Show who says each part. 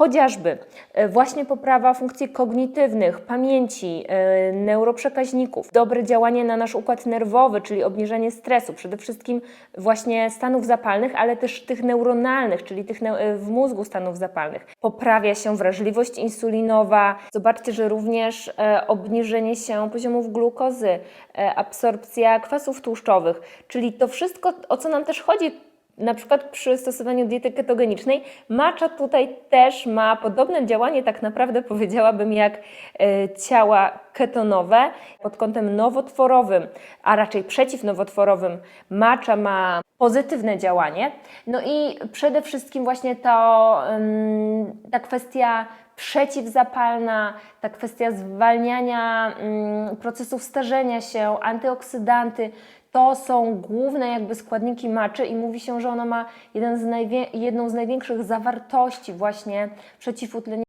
Speaker 1: Chociażby e, właśnie poprawa funkcji kognitywnych, pamięci, e, neuroprzekaźników, dobre działanie na nasz układ nerwowy, czyli obniżenie stresu, przede wszystkim właśnie stanów zapalnych, ale też tych neuronalnych, czyli tych e, w mózgu stanów zapalnych. Poprawia się wrażliwość insulinowa. Zobaczcie, że również obniżenie się poziomów glukozy, absorpcja kwasów tłuszczowych, czyli to wszystko, o co nam też chodzi na przykład przy stosowaniu diety ketogenicznej, macza tutaj też ma podobne działanie, tak naprawdę powiedziałabym, jak e, ciała ketonowe pod kątem nowotworowym, a raczej przeciwnowotworowym. Macza ma pozytywne działanie. No i przede wszystkim właśnie to, ta kwestia przeciwzapalna, ta kwestia zwalniania ym, procesów starzenia się, antyoksydanty, to są główne jakby składniki maczy i mówi się, że ona ma jeden z jedną z największych zawartości właśnie przeciwutleniową